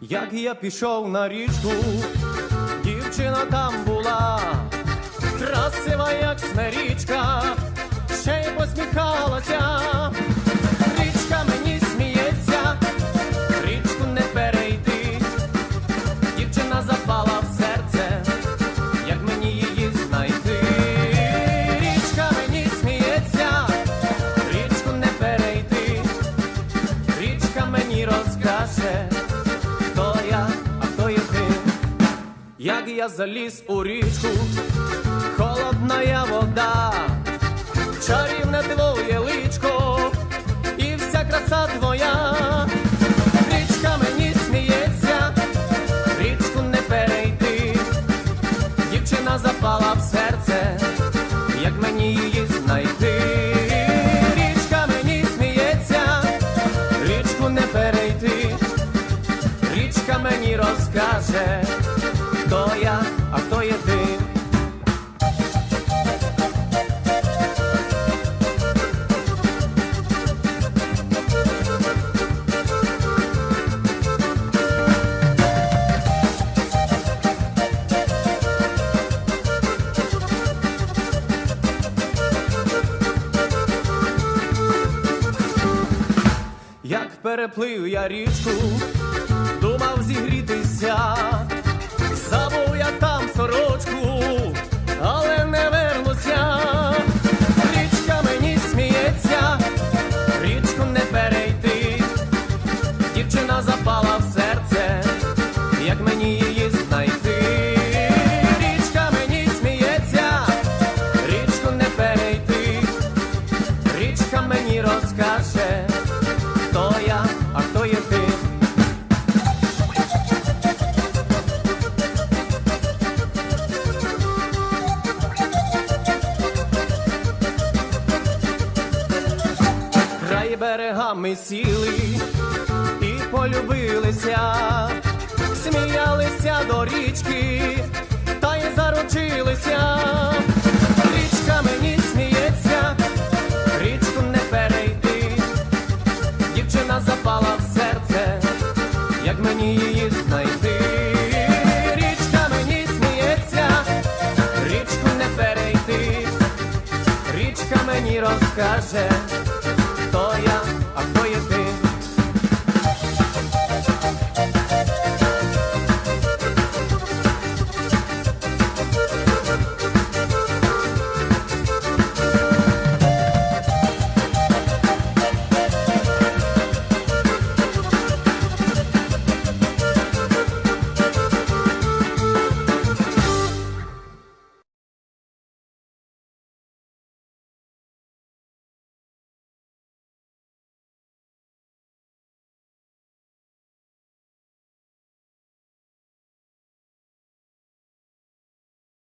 Як я пішов на річку, дівчина там була, красива, як смерічка, ще й посміхалася. Річка мені сміється, річку не перейти. Дівчина запала в серце, як мені її знайти. Річка мені сміється, річку не перейти. Річка мені розкаже хто я, а хто є ти. Як я заліз у річку, холодна я вода, чарівне твоє личко, і вся краса твоя. Річка мені сміється, річку не перейти. Дівчина запала в серце, як мені її знайти. Річка мені сміється, річку не перейти. Річка мені розкаже, хто я, а хто є ти. Переплив я річку, думав зігрітися, Берегами сіли і полюбилися, сміялися до річки, та й заручилися. Річка мені сміється, річку не перейти. Дівчина запала в серце, як мені її знайти. Річка мені сміється, річку не перейти. Річка мені розкаже, хто я, а хто є ти.